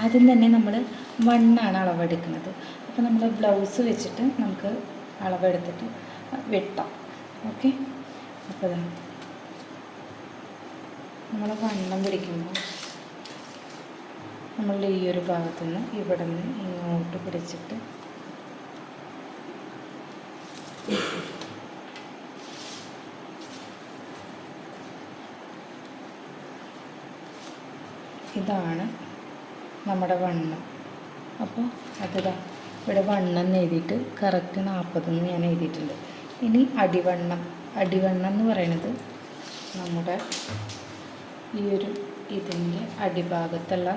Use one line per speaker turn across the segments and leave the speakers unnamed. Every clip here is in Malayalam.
ആദ്യം തന്നെ നമ്മൾ വണ്ണാണ് അളവെടുക്കുന്നത്. അപ്പോൾ നമ്മൾ ബ്ലൗസ് വെച്ചിട്ട് നമുക്ക് അളവെടുത്തിട്ട് വെട്ടാം. ഓക്കെ അപ്പോൾ നമ്മൾ വണ്ണം പിടിക്കുമ്പോൾ നമ്മളുടെ ഈ ഒരു ഭാഗത്തു നിന്ന് ഇവിടെ നിന്ന് ഇങ്ങോട്ട് പിടിച്ചിട്ട് ഇതാണ് നമ്മുടെ വണ്ണം. അപ്പോൾ അതിതാ ഇവിടെ വണ്ണം എന്ന് എഴുതിയിട്ട് കറക്റ്റ് നാൽപ്പതെന്ന് ഞാൻ എഴുതിയിട്ടുണ്ട്. ഇനി അടിവണ്ണം. അടിവണ്ണം എന്ന് പറയുന്നത് നമ്മുടെ ഈ ഒരു ഇതിന്റെ അടിഭാഗത്തുള്ള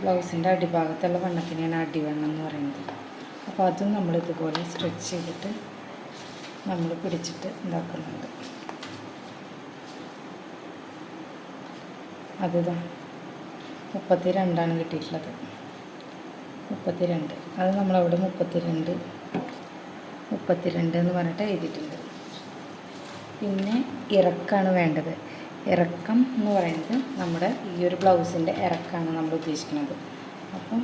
ബ്ലൗസിന്റെ അടിഭാഗത്തുള്ള വണ്ണത്തിനെയാണ് അടിവണ്ണം എന്ന് പറയുന്നത്. അപ്പോൾ അതും നമ്മൾ ഇതുപോലെ സ്ട്രെച്ച് ചെയ്തിട്ട് നമ്മൾ പിടിച്ചിട്ട് ഉണ്ടാക്കുന്നുണ്ട് അതിതാ മുപ്പത്തി രണ്ടാണ് കിട്ടിയിട്ടുള്ളത്. മുപ്പത്തി രണ്ട് അത് നമ്മളവിടെ മുപ്പത്തി രണ്ട് മുപ്പത്തി രണ്ട് എന്ന് പറഞ്ഞിട്ട് എഴുതിയിട്ടുണ്ട്. പിന്നെ ഇറക്കാണ് വേണ്ടത്. ഇറക്കം എന്ന് പറയുന്നത് നമ്മുടെ ഈ ഒരു ബ്ലൗസിന്റെ ഇറക്കാണ് നമ്മൾ ഉദ്ദേശിക്കുന്നത്. അപ്പം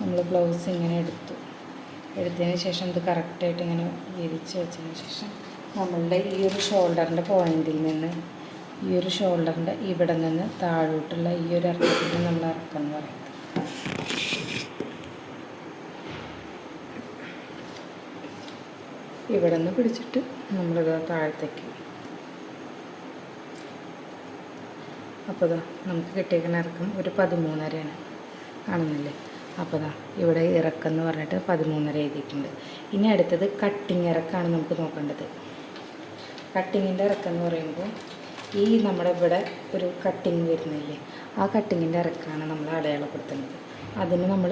നമ്മൾ ബ്ലൗസ് ഇങ്ങനെ എടുത്തു. എടുത്തതിന് ശേഷം ഇത് കറക്റ്റായിട്ട് ഇങ്ങനെ വിരിച്ച് വെച്ചതിന് ശേഷം നമ്മളുടെ ഈ ഒരു ഷോൾഡറിന്റെ പോയിന്റിൽ നിന്ന് ഈ ഒരു ഷോൾഡറിന്റെ ഇവിടെ നിന്ന് താഴോട്ടുള്ള ഈ ഒരു ഇറക്കത്തിൽ നമ്മൾ ഇറക്കം എന്ന് പറയുന്നത് ഇവിടെ നിന്ന് പിടിച്ചിട്ട് നമ്മളിത് താഴത്തേക്ക്. അപ്പോൾ ഇതാ നമുക്ക് കിട്ടിയേക്കുന്ന ഇറക്കം ഒരു പതിമൂന്നരയാണ്. കാണുന്നില്ലേ? അപ്പോൾ ഇതാ ഇവിടെ ഇറക്കം എന്ന് പറഞ്ഞിട്ട് പതിമൂന്നര എഴുതിയിട്ടുണ്ട്. ഇനി അടുത്തത് കട്ടിങ് ഇറക്കാണ് നമുക്ക് നോക്കേണ്ടത്. കട്ടിങ്ങിന്റെ ഇറക്കം എന്ന് പറയുമ്പോൾ ഈ നമ്മുടെ ഇവിടെ ഒരു കട്ടിങ് വരുന്നില്ലേ? ആ കട്ടിങ്ങിന്റെ ഇറക്കാണ് നമ്മൾ അടയാളപ്പെടുത്തുന്നത്. അതിന് നമ്മൾ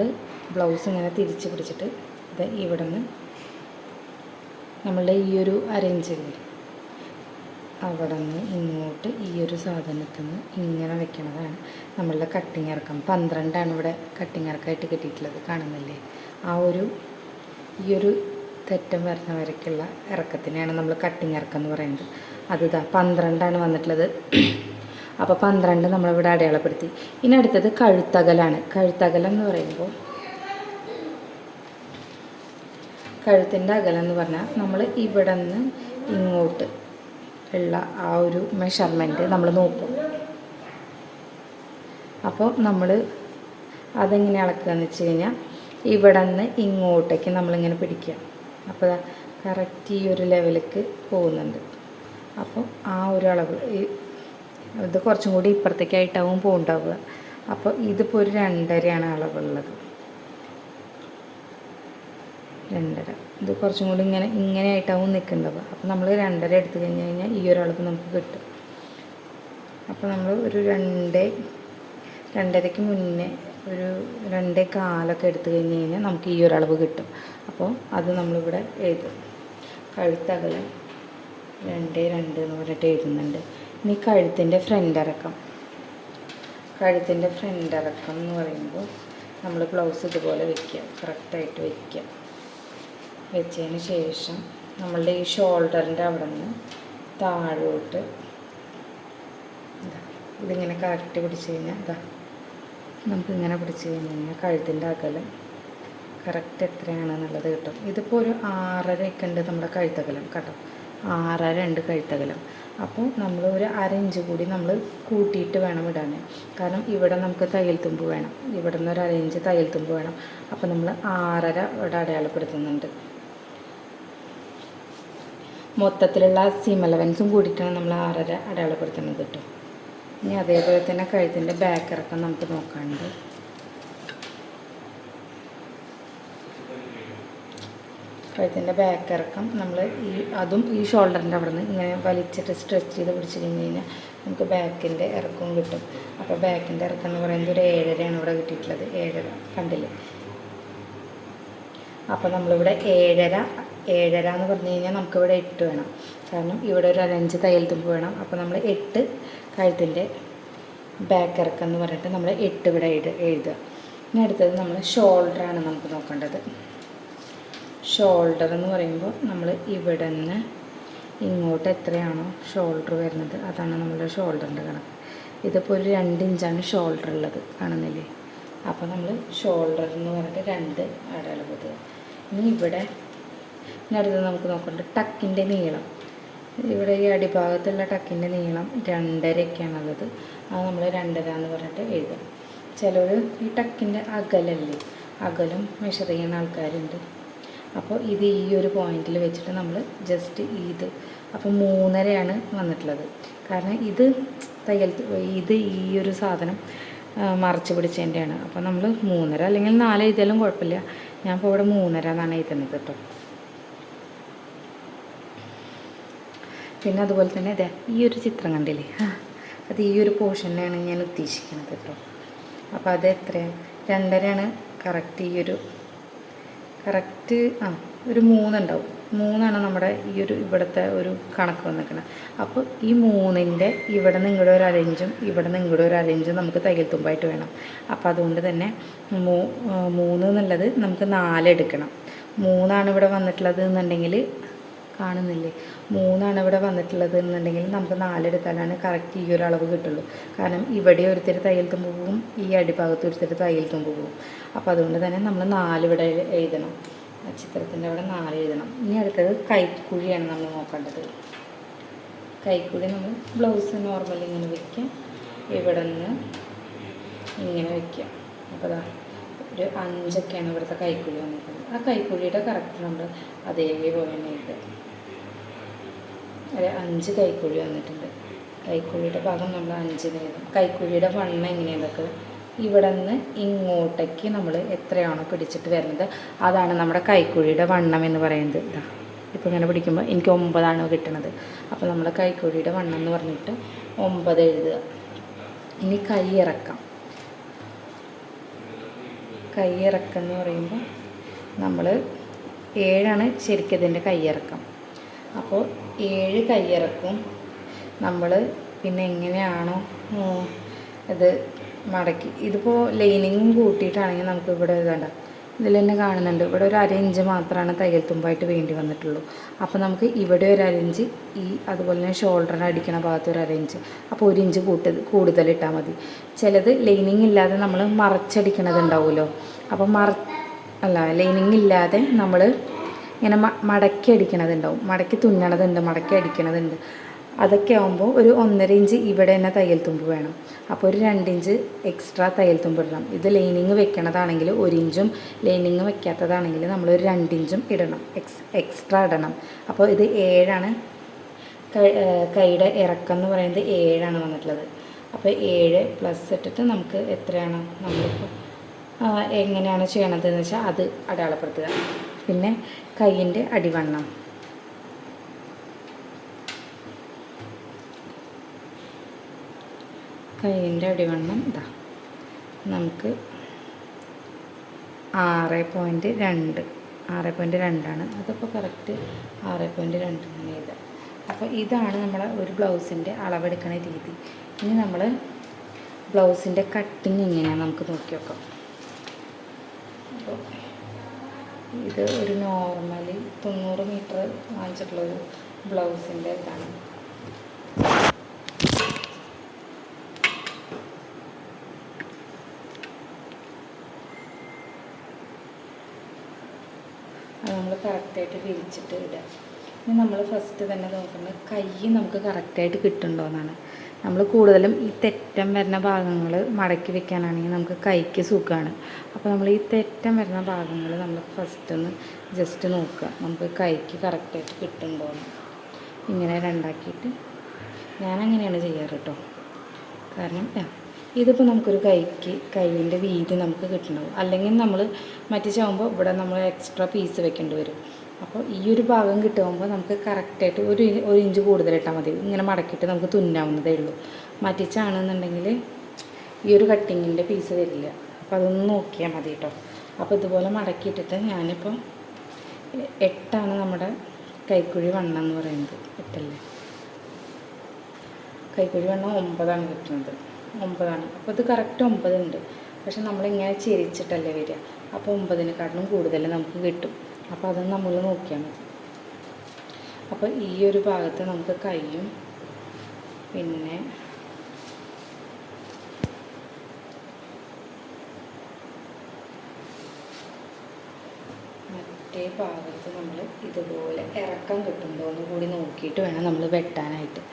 ബ്ലൗസ് ഇങ്ങനെ തിരിച്ച് പിടിച്ചിട്ട് ഇത് ഇവിടെ നിന്ന് നമ്മളുടെ ഈ ഒരു അരയിഞ്ചില്ലേ അവിടെ നിന്ന് ഇങ്ങോട്ട് ഈ ഒരു സാധനത്തിൽ നിന്ന് ഇങ്ങനെ വെക്കണതാണ് നമ്മളുടെ കട്ടിങ് ഇറക്കം. പന്ത്രണ്ടാണ് ഇവിടെ കട്ടിങ് ഇറക്കമായിട്ട് കിട്ടിയിട്ടുള്ളത് കാണുന്നില്ലേ? ആ ഒരു ഈ ഒരു തെറ്റം വരുന്ന വരയ്ക്കുള്ള ഇറക്കത്തിനെയാണ് നമ്മൾ കട്ടിങ് ഇറക്കം എന്ന് പറയുന്നത്. അത് ഇതാ പന്ത്രണ്ടാണ് വന്നിട്ടുള്ളത്. അപ്പോൾ പന്ത്രണ്ട് നമ്മളിവിടെ അടയാളപ്പെടുത്തി. ഇനി അടുത്തത് കഴുത്തകലാണ്. കഴുത്തകലം എന്ന് പറയുമ്പോൾ കഴുത്തിന്റെ അകലം എന്ന് പറഞ്ഞാൽ നമ്മൾ ഇവിടെ നിന്ന് ഇങ്ങോട്ട് ഉള്ള ആ ഒരു മെഷർമെന്റ് നമ്മൾ നോക്കും. അപ്പോൾ നമ്മൾ അതെങ്ങനെ അളക്കുക എന്ന് വെച്ച് കഴിഞ്ഞാൽ ഇവിടെ നിന്ന് ഇങ്ങോട്ടേക്ക് നമ്മളിങ്ങനെ പിടിക്കുക. അപ്പോൾ കറക്റ്റ് ഈ ഒരു ലെവലിലേക്ക് പോകുന്നുണ്ട്. അപ്പോൾ ആ ഒരു അളവ് ഇത് കുറച്ചും കൂടി ഇപ്പുറത്തേക്കായിട്ടാവും പോകുന്നുണ്ടാവുക അപ്പോൾ ഇതിപ്പോൾ ഒരു രണ്ടരയാണ് അളവുള്ളത്. രണ്ടര. ഇത് കുറച്ചും കൂടി ഇങ്ങനെ ഇങ്ങനെ ആയിട്ടാവും നിൽക്കേണ്ടത് അപ്പോൾ നമ്മൾ രണ്ടര എടുത്തു കഴിഞ്ഞ് കഴിഞ്ഞാൽ ഈ ഒരളവ് നമുക്ക് കിട്ടും. അപ്പോൾ നമ്മൾ ഒരു രണ്ട് രണ്ടരയ്ക്ക് മുന്നേ ഒരു രണ്ടേ കാലൊക്കെ എടുത്തു കഴിഞ്ഞ് കഴിഞ്ഞാൽ നമുക്ക് ഈ ഒരളവ് കിട്ടും. അപ്പോൾ അത് നമ്മളിവിടെ എഴുതും. കഴുത്തകലം രണ്ട് രണ്ട് എന്ന് പറഞ്ഞിട്ട് എഴുതുന്നുണ്ട്. ഇനി കഴുത്തിന്റെ ഫ്രണ്ട് ഇറക്കം കഴുത്തിന്റെ ഫ്രണ്ട് ഇറക്കം എന്ന് പറയുമ്പോൾ നമ്മൾ ബ്ലൗസ് ഇതുപോലെ വെക്കുക. കറക്റ്റായിട്ട് വയ്ക്കുക വെച്ചതിന് ശേഷം നമ്മളുടെ ഈ ഷോൾഡറിന്റെ അവിടെ നിന്ന് താഴോട്ട് ഇതാ ഇതിങ്ങനെ കറക്റ്റ് പിടിച്ച് കഴിഞ്ഞാൽ ഇതാ. നമുക്കിങ്ങനെ പിടിച്ച് കഴിഞ്ഞ് കഴിഞ്ഞാൽ കഴുത്തിന്റെ അകലം കറക്റ്റ് എത്രയാണെന്നുള്ളത് കിട്ടും. ഇതിപ്പോൾ ഒരു ആറര ഒക്കെ ഉണ്ട് നമ്മുടെ കഴുത്തകലം കേട്ടോ. ആറര ഉണ്ട് കഴുത്തകലം. അപ്പോൾ നമ്മൾ ഒരു അര ഇഞ്ച് കൂടി നമ്മൾ കൂട്ടിയിട്ട് വേണം ഇടാൻ. കാരണം ഇവിടെ നമുക്ക് തയ്യൽ തുമ്പ് വേണം. ഇവിടെ നിന്ന് ഒരു അര ഇഞ്ച് തയ്യൽ തുമ്പ് വേണം. അപ്പോൾ നമ്മൾ ആറര ഇവിടെ അടയാളപ്പെടുത്തുന്നുണ്ട്. മൊത്തത്തിലുള്ള സീം അലവൻസും കൂടിയിട്ടാണ് നമ്മൾ ആറര അടയാളപ്പെടുത്തുന്നത് കേട്ടോ. ഇനി അതേപോലെ തന്നെ കഴുത്തിന്റെ ബാക്ക് ഇറക്കം നമുക്ക് നോക്കാനുണ്ട്. കഴുത്തിന്റെ ബാക്ക് ഇറക്കം നമ്മൾ ഈ അതും ഈ ഷോൾഡറിന്റെ അവിടെ നിന്ന് ഇങ്ങനെ വലിച്ചിട്ട് സ്ട്രെച്ച് ചെയ്ത് പിടിച്ച് കഴിഞ്ഞ് കഴിഞ്ഞാൽ നമുക്ക് ബാക്കിന്റെ ഇറക്കവും കിട്ടും. അപ്പോൾ ബാക്കിന്റെ ഇറക്കം എന്ന് പറയുന്നത് ഒരു ഏഴരയാണ് ഇവിടെ കിട്ടിയിട്ടുള്ളത്. ഏഴര കണ്ടില്ല? അപ്പോൾ നമ്മളിവിടെ ഏഴര ഏഴര എന്ന് പറഞ്ഞു കഴിഞ്ഞാൽ നമുക്കിവിടെ എട്ട് വേണം. കാരണം ഇവിടെ ഒരു അരഞ്ച് തയ്യൽ തുമ്പ് വേണം. അപ്പോൾ നമ്മൾ എട്ട് കഴുത്തിന്റെ ബാക്ക് ഇറക്കം എന്ന് പറഞ്ഞിട്ട് നമ്മൾ എട്ട് ഇവിടെ എഴുത എഴുതുക. ഇനി അടുത്തത് നമ്മൾ ഷോൾഡറാണ് നമുക്ക് നോക്കേണ്ടത്. ഷോൾഡർ എന്ന് പറയുമ്പോൾ നമ്മൾ ഇവിടെ നിന്ന് ഇങ്ങോട്ട് എത്രയാണോ ഷോൾഡർ വരുന്നത് അതാണ് നമ്മുടെ ഷോൾഡറിന്റെ കണക്ക്. ഇതിപ്പോൾ ഒരു രണ്ട് ഇഞ്ചാണ് ഷോൾഡർ ഉള്ളത്. കാണുന്നില്ലേ? അപ്പോൾ നമ്മൾ ഷോൾഡർ എന്ന് പറഞ്ഞിട്ട് രണ്ട് അടയാളപ്പെടുത്തുക. ഇനി ഇവിടെ ഇനി അടുത്തത് നമുക്ക് നോക്കേണ്ടത് ടക്കിന്റെ നീളം. ഇവിടെ ഈ അടിഭാഗത്തുള്ള ടക്കിന്റെ നീളം രണ്ടരയൊക്കെയാണുള്ളത് അത് നമ്മൾ രണ്ടര എന്ന് പറഞ്ഞിട്ട് എഴുതാം. ചിലർ ഈ ടക്കിന്റെ അകലല്ലേ? അകലും മെഷർ ചെയ്യുന്ന ആൾക്കാരുണ്ട്. അപ്പോൾ ഇത് ഈ ഒരു പോയിന്റിൽ വെച്ചിട്ട് നമ്മൾ ജസ്റ്റ് ഇത്. അപ്പോൾ മൂന്നരയാണ് വന്നിട്ടുള്ളത്. കാരണം ഇത് തയ്യൽ ഇത് ഈ ഒരു സാധനം മറച്ചു പിടിച്ചതിന്റെയാണ്. അപ്പോൾ നമ്മൾ മൂന്നര അല്ലെങ്കിൽ നാല് എഴുതിയാലും കുഴപ്പമില്ല. ഞാൻ ഇപ്പോൾ ഇവിടെ മൂന്നര എന്നാണ് എഴുതുന്നത് കേട്ടോ. പിന്നെ അതുപോലെ തന്നെ അതെ ഈ ഒരു ചിത്രം കണ്ടില്ലേ? അത് ഈ ഒരു പോർഷനാണ് ഞാൻ ഉദ്ദേശിക്കുന്നത് കേട്ടോ അപ്പോൾ അത് എത്രയാണ്? രണ്ടരയാണ് കറക്റ്റ് ഈ ഒരു കറക്റ്റ് ആ ഒരു മൂന്നുണ്ടാവും. മൂന്നാണ് നമ്മുടെ ഈ ഒരു ഇവിടുത്തെ ഒരു കണക്ക് വന്നിരിക്കുന്നത് അപ്പോൾ ഈ മൂന്നിന്റെ ഇവിടെ നിന്ന് ഇങ്ങോട്ട് ഒരു അരഞ്ചും ഇവിടെ നിന്ന് ഇങ്ങോട്ട് ഒരു അരഞ്ചും നമുക്ക് തയ്യൽ തുമ്പായിട്ട് വേണം. അപ്പോൾ അതുകൊണ്ട് തന്നെ മൂന്ന് എന്നുള്ളത് നമുക്ക് നാല് എടുക്കണം. മൂന്നാണ് ഇവിടെ വന്നിട്ടുള്ളത് എന്നുണ്ടെങ്കിൽ കാണുന്നില്ലേ? മൂന്നാണ് ഇവിടെ വന്നിട്ടുള്ളത് എന്നുണ്ടെങ്കിൽ നമുക്ക് നാലെടുത്താലാണ് കറക്റ്റ് ഈ ഒരു അളവ് കിട്ടുള്ളൂ. കാരണം ഇവിടെ ഒരുത്തർ തയ്യൽ തുമ്പ് പോവും ഈ അടിഭാഗത്ത് ഒരുത്തർ തയ്യൽ തുമ്പ് പോവും. അപ്പോൾ അതുകൊണ്ട് തന്നെ നമ്മൾ നാലിവിടെ എഴുതണം. ചിത്രത്തിന്റെ അവിടെ നാല് എഴുതണം. ഇനി അടുത്തത് കൈക്കുഴിയാണ് നമ്മൾ നോക്കേണ്ടത്. കൈക്കുഴി നമ്മൾ ബ്ലൗസ് നോർമൽ ഇങ്ങനെ വയ്ക്കാം ഇവിടെ നിന്ന് ഇങ്ങനെ വയ്ക്കാം അപ്പോൾ അതാ ഒരു അഞ്ചൊക്കെയാണ് ഇവിടുത്തെ കൈക്കുഴി വന്നിട്ടുള്ളത് ആ കൈക്കുഴിയുടെ കറക്റ്റ് നമ്മൾ അതേപോലെ തന്നെ എഴുതുക ഒരു അഞ്ച് കൈക്കുഴി വന്നിട്ടുണ്ട്. കൈക്കുഴിയുടെ ഭാഗം നമ്മൾ അഞ്ച് നേരം കൈക്കുഴിയുടെ വണ്ണം എങ്ങനെയാണതൊക്കെ ഇവിടെ നിന്ന് ഇങ്ങോട്ടേക്ക് നമ്മൾ എത്രയാണോ പിടിച്ചിട്ട് വരുന്നത് അതാണ് നമ്മുടെ കൈക്കുഴിയുടെ വണ്ണം എന്ന് പറയുന്നത്. ഇതാ ഇപ്പോൾ ഇങ്ങനെ പിടിക്കുമ്പോൾ എനിക്ക് ഒമ്പതാണ് കിട്ടണത്. അപ്പോൾ നമ്മൾ കൈക്കുഴിയുടെ വണ്ണം എന്ന് പറഞ്ഞിട്ട് ഒമ്പത് എഴുതുക. ഇനി കൈ ഇറക്കാം. കൈ ഇറക്കം എന്ന് പറയുമ്പോൾ നമ്മൾ ഏഴാണ് ശരിക്കും ഇതിന്റെ കൈയിറക്കം അപ്പോൾ ഏഴ് കയ്യിറക്കും നമ്മൾ പിന്നെ എങ്ങനെയാണോ ഇത് മടക്കി. ഇതിപ്പോൾ ലൈനിങ്ങും കൂട്ടിയിട്ടാണെങ്കിൽ നമുക്ക് ഇവിടെ ഇതണ്ട. ഇതിൽ തന്നെ കാണുന്നുണ്ട്. ഇവിടെ ഒരു അര ഇഞ്ച് മാത്രമാണ് തയ്യൽ തുമ്പായിട്ട് വേണ്ടി വന്നിട്ടുള്ളൂ. അപ്പോൾ നമുക്ക് ഇവിടെ ഒരു അര ഇഞ്ച് ഈ അതുപോലെ തന്നെ ഷോൾഡറിന് അടിക്കണ ഭാഗത്ത് ഒരു അര ഇഞ്ച്. അപ്പോൾ ഒരു ഇഞ്ച് കൂട്ട് കൂടുതൽ ഇട്ടാൽ മതി. ചിലത് ലൈനിങ് ഇല്ലാതെ നമ്മൾ മറച്ചടിക്കണത് ഉണ്ടാവുമല്ലോ. അപ്പോൾ മറ അല്ല ലൈനിങ് ഇല്ലാതെ നമ്മൾ ഇങ്ങനെ മടക്കി അടിക്കണതുണ്ടാവും. മടക്കി തുന്നണതുണ്ട് മടക്കി അടിക്കണതുണ്ട്. അതൊക്കെ ആകുമ്പോൾ ഒരു ഒന്നര ഇഞ്ച് ഇവിടെ തന്നെ തയ്യൽ തുമ്പ് വേണം. അപ്പോൾ ഒരു രണ്ട് ഇഞ്ച് എക്സ്ട്രാ തയ്യൽ തുമ്പ് ഇടണം. ഇത് ലൈനിങ് വെക്കണതാണെങ്കിൽ ഒരു ഇഞ്ചും ലൈനിങ് വെക്കാത്തതാണെങ്കിൽ നമ്മളൊരു രണ്ട് ഇഞ്ചും ഇടണം. എക്സ് എക്സ്ട്രാ ഇടണം. അപ്പോൾ ഇത് ഏഴാണ്. കൈയുടെ ഇറക്കം എന്ന് പറയുന്നത് ഏഴാണ് വന്നിട്ടുള്ളത്. അപ്പോൾ ഏഴ് പ്ലസ് ഇട്ടിട്ട് നമുക്ക് എത്രയാണ്? നമ്മളിപ്പോൾ എങ്ങനെയാണ് ചെയ്യണതെന്ന് വെച്ചാൽ അത് അടയാളപ്പെടുത്തുക. പിന്നെ കൈയിന്റെ അടിവണ്ണം. കൈയിന്റെ അടിവണ്ണം ഇതാ നമുക്ക് ആറ് പോയിന്റ് രണ്ട് ആറ് പോയിന്റ് രണ്ടാണ്. അതിപ്പോൾ കറക്റ്റ് ആറ് പോയിന്റ് രണ്ട് അങ്ങനെ എഴുതാം അപ്പോൾ ഇതാണ് നമ്മളെ ഒരു ബ്ലൗസിന്റെ അളവെടുക്കണ രീതി. ഇനി നമ്മൾ ബ്ലൗസിന്റെ കട്ടിങ് എങ്ങനെയാണ് നമുക്ക് നോക്കി നോക്കാം. അപ്പോൾ ഇത് ഒരു നോർമലി തൊണ്ണൂറ് മീറ്റർ വാങ്ങിച്ചിട്ടുള്ളൊരു ബ്ലൗസിന്റെ ഇതാണ്. നമ്മൾ കറക്റ്റായിട്ട് വിരിച്ചിട്ട് ഇടുക. ഇനി നമ്മൾ ഫസ്റ്റ് തന്നെ നോക്കുന്നത് കൈ നമുക്ക് കറക്റ്റായിട്ട് കിട്ടുന്നുണ്ടോ എന്നാണ് നമ്മൾ കൂടുതലും ഈ തെറ്റം വരുന്ന ഭാഗങ്ങൾ മടക്കി വെക്കാനാണെങ്കിൽ നമുക്ക് കൈക്ക് സുഖമാണ്. അപ്പോൾ നമ്മൾ ഈ തെറ്റം വരുന്ന ഭാഗങ്ങൾ നമ്മൾ ഫസ്റ്റ് ഒന്ന് ജസ്റ്റ് നോക്കുക. നമുക്ക് കൈക്ക് കറക്റ്റായിട്ട് എന്ന്. ഇങ്ങനെ രണ്ടാക്കിയിട്ട് ഞാൻ അങ്ങനെയാണ് ചെയ്യാറ് കേട്ടോ കാരണം ഇതിപ്പോൾ നമുക്കൊരു കൈക്ക് കൈയിന്റെ വീതി നമുക്ക് കിട്ടണം. അല്ലെങ്കിൽ നമ്മൾ മറ്റു ചാകുമ്പോൾ ഇവിടെ നമ്മൾ എക്സ്ട്രാ പീസ് വെക്കേണ്ടി വരും. അപ്പോൾ ഈ ഒരു ഭാഗം കിട്ടുമ്പോൾ നമുക്ക് കറക്റ്റായിട്ട് ഒരു ഒരു ഇഞ്ച് കൂടുതൽ ഇട്ടാൽ മതി. ഇങ്ങനെ മടക്കിയിട്ട് നമുക്ക് തുന്നാവുന്നതേ ഉള്ളൂ. മറ്റിച്ചാണെന്നുണ്ടെങ്കിൽ ഈ ഒരു കട്ടിങ്ങിന്റെ പീസ് വരില്ല. അപ്പോൾ അതൊന്ന് നോക്കിയാൽ മതി കേട്ടോ. അപ്പോൾ ഇതുപോലെ മടക്കിയിട്ടിട്ട് ഞാനിപ്പം എട്ടാണ് നമ്മുടെ കൈക്കുഴി വണ്ണം എന്ന് പറയുന്നത്. എട്ടല്ലേ? കൈക്കുഴി വണ്ണം ഒമ്പതാണ് കിട്ടുന്നത്. ഒമ്പതാണ്. അപ്പോൾ ഇത് കറക്റ്റ് ഒമ്പതുണ്ട്. പക്ഷെ നമ്മളിങ്ങനെ ചിരിച്ചിട്ടല്ലേ വരിക. അപ്പോൾ ഒമ്പതിനെക്കാട്ടിലും കൂടുതൽ നമുക്ക് കിട്ടും. അപ്പോൾ അത് നമ്മൾ നോക്കിയാൽ മതി അപ്പോൾ ഈ ഒരു ഭാഗത്ത് നമുക്ക് കയ്യും പിന്നെ മറ്റേ ഭാഗത്ത് നമ്മൾ ഇതുപോലെ ഇറക്കം കിട്ടുന്നുണ്ടോ കൂടി നോക്കിയിട്ട് വേണം നമ്മൾ വെട്ടാനായിട്ട്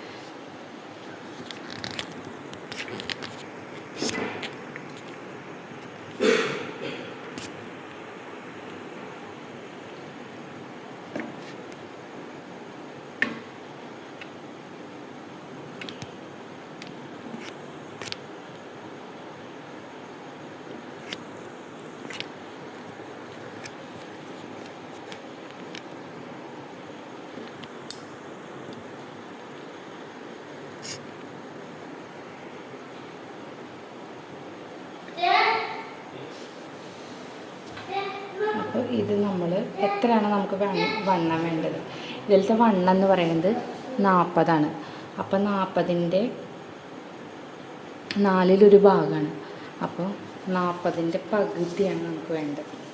അപ്പോൾ ഇത് നമ്മൾ എത്രയാണ് നമുക്ക് വണ്ണ- വേണ്ടത്? ഇതിലത്തെ വണ്ണം എന്ന് പറയുന്നത് നാൽപ്പതാണ് അപ്പോൾ നാൽപ്പതിന്റെ നാലിലൊരു ഭാഗമാണ് അപ്പോൾ നാൽപ്പതിന്റെ പകുതിയാണ് നമുക്ക് വേണ്ടത്.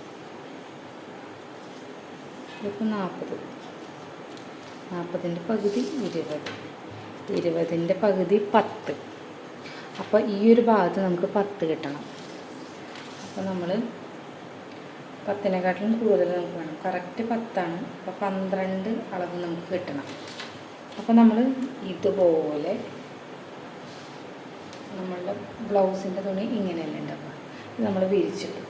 ഇതിപ്പോൾ നാൽപ്പത് നാൽപ്പതിന്റെ പകുതി ഇരുപത്. ഇരുപതിന്റെ പകുതി പത്ത്. അപ്പോൾ ഈ ഒരു ഭാഗത്ത് നമുക്ക് പത്ത് കിട്ടണം. അപ്പോൾ നമ്മൾ പത്തിനെക്കാട്ടിലും കൂടുതൽ നമുക്ക് വേണം. കറക്റ്റ് പത്താണ്. അപ്പോൾ പന്ത്രണ്ട് അളവ് നമുക്ക് കിട്ടണം. അപ്പോൾ നമ്മൾ ഇതുപോലെ നമ്മളുടെ ബ്ലൗസിന്റെ തുണി ഇങ്ങനെയല്ല ഉണ്ടാവുക. ഇത് നമ്മൾ വിരിച്ചിട്ടു.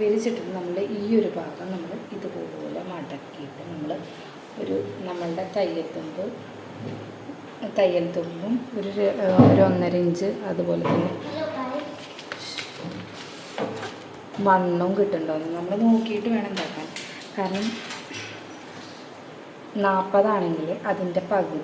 വിരിച്ചിട്ട് നമ്മൾ ഈ ഒരു ഭാഗം നമ്മൾ ഇതുപോലെ മടക്കിയിട്ട് നമ്മൾ ഒരു നമ്മളുടെ തയ്യൽ തുമ്പ് തയ്യൽ തുമ്പും ഒരു ഒരു ഒന്നര ഇഞ്ച് അതുപോലെ തന്നെ വണ്ണവും കിട്ടുന്നുണ്ടോയെന്ന് നമ്മൾ നോക്കിയിട്ട് വേണം ഉണ്ടാക്കാൻ. കാരണം നാൽപ്പതാണെങ്കിൽ അതിന്റെ പകുതി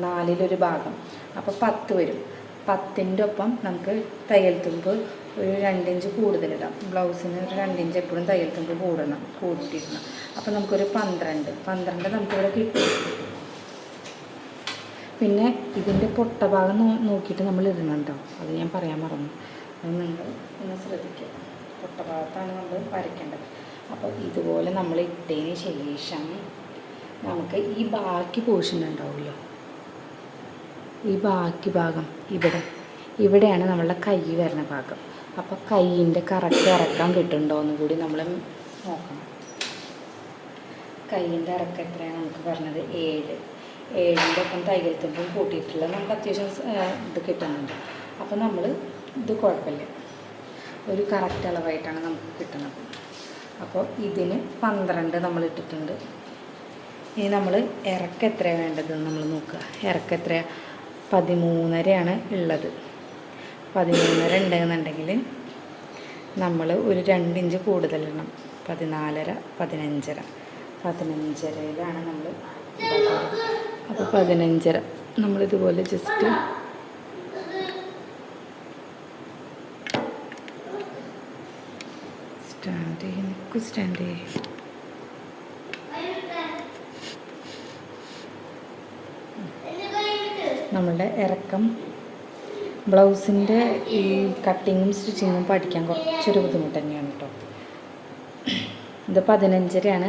നാലിലൊരു ഭാഗം. അപ്പോൾ പത്ത് വരും. പത്തിന്റെ ഒപ്പം നമുക്ക് തയ്യൽ തുമ്പ് ഒരു രണ്ടിഞ്ച് കൂടുതലിടാം. ബ്ലൗസിന് ഒരു രണ്ടിഞ്ച് എപ്പോഴും തയ്യൽ തുമ്പ് കൂടണം കൂട്ടിയിടണം. അപ്പോൾ നമുക്കൊരു പന്ത്രണ്ട്. പന്ത്രണ്ട് നമുക്കിവിടെ കിട്ടും. പിന്നെ ഇതിന്റെ പൊട്ട ഭാഗം നോക്കിയിട്ട് നമ്മൾ ഇടുന്നുണ്ടോ അത് ഞാൻ പറയാൻ മറന്നു. അത് നിങ്ങൾ ഒന്ന് ശ്രദ്ധിക്കുക. പൊട്ട ഭാഗത്താണ് നമ്മൾ വരയ്ക്കേണ്ടത്. അപ്പോൾ ഇതുപോലെ നമ്മൾ ഇട്ടതിന് ശേഷം നമുക്ക് ഈ ബാക്കി പോർഷൻ ഉണ്ടാവുമല്ലോ? ഈ ബാക്കി ഭാഗം ഇവിടെ. ഇവിടെയാണ് നമ്മളുടെ കൈ വരുന്ന ഭാഗം. അപ്പോൾ കൈയിന്റെ കറക്റ്റ് ഇറക്കാൻ കിട്ടുന്നുണ്ടോ എന്ന് കൂടി നമ്മൾ നോക്കണം. കൈയിന്റെ ഇറക്കം എത്രയാണ് നമുക്ക് പറഞ്ഞത്? ഏഴ്. ഏഴിന്റെ ഒപ്പം തയ്യൽ തുമ്പും കൂട്ടിയിട്ടുള്ള നമുക്ക് അത്യാവശ്യം ഇത് കിട്ടുന്നുണ്ട്. അപ്പോൾ നമ്മൾ ഇത് കുഴപ്പമില്ല. ഒരു കറക്റ്റ് അളവായിട്ടാണ് നമുക്ക് കിട്ടുന്നത്. അപ്പോൾ ഇതിന് പന്ത്രണ്ട് നമ്മൾ ഇട്ടിട്ടുണ്ട്. ഇനി നമ്മൾ ഇറക്കം എത്രയാണ് വേണ്ടതെന്ന് നമ്മൾ നോക്കുക. ഇറക്കം എത്രയാണ് പതിമൂന്നരയാണ് ഉള്ളത്. പതിമൂന്നര ഉണ്ടെന്നുണ്ടെങ്കിൽ നമ്മൾ ഒരു രണ്ടിഞ്ച് കൂടുതലിടണം പതിനാലര പതിനഞ്ചര. പതിനഞ്ചരയിലാണ് നമ്മൾ അപ്പോൾ പതിനഞ്ചര. നമ്മളിതുപോലെ ജസ്റ്റ് സ്റ്റാൻഡ് നിൽക്കും സ്റ്റാൻഡ് ചെയ്യും നമ്മളുടെ ഇറക്കം ബ്ലൗസിന്റെ ഈ കട്ടിങ്ങും സ്റ്റിച്ചിങ്ങും പഠിക്കാൻ കുറച്ചൊരു ബുദ്ധിമുട്ട് തന്നെയാണ് കേട്ടോ. ഇത് പതിനഞ്ചരയാണ്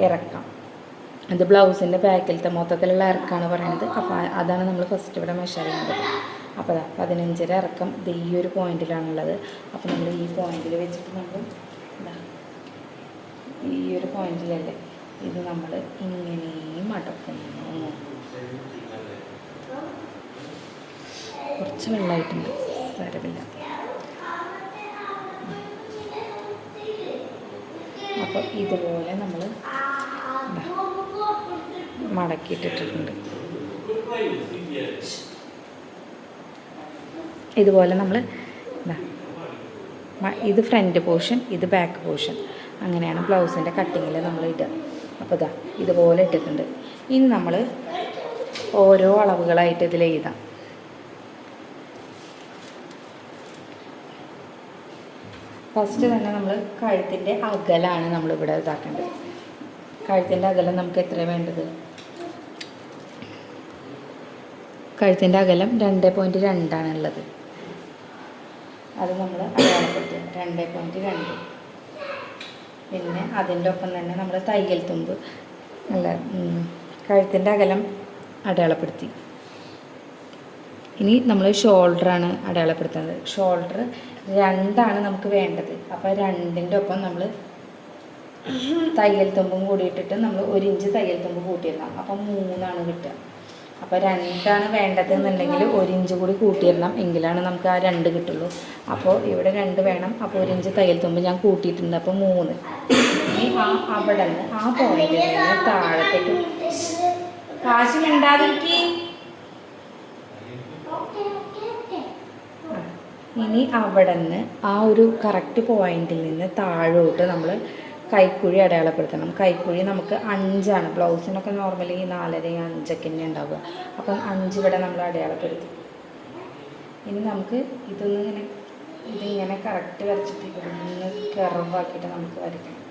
ഇറക്കം. ഇത് ബ്ലൗസിന്റെ ബാക്കിലത്തെ മൊത്തത്തിലുള്ള ഇറക്കമാണ് പറയുന്നത് അപ്പോൾ അതാണ് നമ്മൾ ഫസ്റ്റ് ഇവിടെ മെഷർ ചെയ്യേണ്ടത് അപ്പോൾ അതാ പതിനഞ്ചര ഇറക്കം ഇത് ഈ ഒരു പോയിന്റിലാണുള്ളത് അപ്പോൾ നമ്മൾ ഈ പോയിന്റിൽ വെച്ചിട്ട് നമ്മൾ ഈ ഒരു പോയിന്റിലല്ലേ? ഇത് നമ്മൾ ഇങ്ങനെയും മടക്കുന്നു കുറച്ച് വെള്ളമായിട്ടുണ്ട്. സാരമില്ല. അപ്പോൾ ഇതുപോലെ നമ്മൾ മടക്കിയിട്ടിട്ടുണ്ട്. ഇതുപോലെ നമ്മൾ ഇത് ഫ്രണ്ട് പോർഷൻ ഇത് ബാക്ക് പോർഷൻ അങ്ങനെയാണ് ബ്ലൗസിന്റെ കട്ടിങ്ങിൽ നമ്മൾ ഇടുക. അപ്പോൾ ഇതാ ഇതുപോലെ ഇട്ടിട്ടുണ്ട്. ഇനി നമ്മൾ ഓരോ അളവുകളായിട്ട് ഇതിൽ എഴുതാം. ഫസ്റ്റ് തന്നെ നമ്മൾ കഴുത്തിന്റെ അകലാണ് നമ്മളിവിടെ ഇതാക്കേണ്ടത്. കഴുത്തിന്റെ അകലം നമുക്ക് എത്ര വേണ്ടത്? കഴുത്തിന്റെ അകലം രണ്ട് പോയിന്റ് രണ്ടാണുള്ളത് അത് നമ്മൾ അടയാളപ്പെടുത്തുക. രണ്ട് പോയിന്റ് രണ്ട്. പിന്നെ അതിന്റെ ഒപ്പം തന്നെ നമ്മൾ തയ്യൽ തുമ്പ് അല്ല കഴുത്തിന്റെ അകലം അടയാളപ്പെടുത്തി. ഇനി നമ്മൾ ഷോൾഡറാണ് അടയാളപ്പെടുത്തുന്നത് ഷോൾഡർ രണ്ടാണ് നമുക്ക് വേണ്ടത്. അപ്പോൾ രണ്ടിന്റെ ഒപ്പം നമ്മൾ തയ്യൽ തുമ്പും കൂടിയിട്ടിട്ട് നമ്മൾ ഒരു ഇഞ്ച് തയ്യൽ തുമ്പ് കൂട്ടിയിടണം. അപ്പം മൂന്നാണ് കിട്ടുക. അപ്പോൾ രണ്ടാണ് വേണ്ടത് എന്നുണ്ടെങ്കിൽ ഇഞ്ച് കൂടി കൂട്ടിയിടണം. എങ്കിലാണ് നമുക്ക് ആ രണ്ട് കിട്ടുള്ളൂ. അപ്പോൾ ഇവിടെ രണ്ട് വേണം. അപ്പോൾ ഒരു ഇഞ്ച് തയ്യൽ തുമ്പ് ഞാൻ കൂട്ടിയിട്ടുണ്ട്. അപ്പോൾ മൂന്ന്. ആ അവിടെ നിന്ന് ആ പോയിന്റിൽ നിന്ന് താഴത്തേക്ക്. കാശ് മിണ്ടാതിരിക്കി ഇനി അവിടെ നിന്ന് ആ ഒരു കറക്റ്റ് പോയിന്റിൽ നിന്ന് താഴോട്ട് നമ്മൾ കൈക്കുഴി അടയാളപ്പെടുത്തണം. കൈക്കുഴി നമുക്ക് അഞ്ചാണ്. ബ്ലൗസിനൊക്കെ നോർമലി നാലര അഞ്ചൊക്കെ തന്നെ ഉണ്ടാവുക. അപ്പം അഞ്ച് ഇവിടെ നമ്മൾ അടയാളപ്പെടുത്തും. ഇനി നമുക്ക് ഇതൊന്നിങ്ങനെ ഇതിങ്ങനെ കറക്റ്റ് വരച്ചിട്ട് ഇവിടുന്ന് കറവാക്കിയിട്ട് നമുക്ക് വരയ്ക്കണം.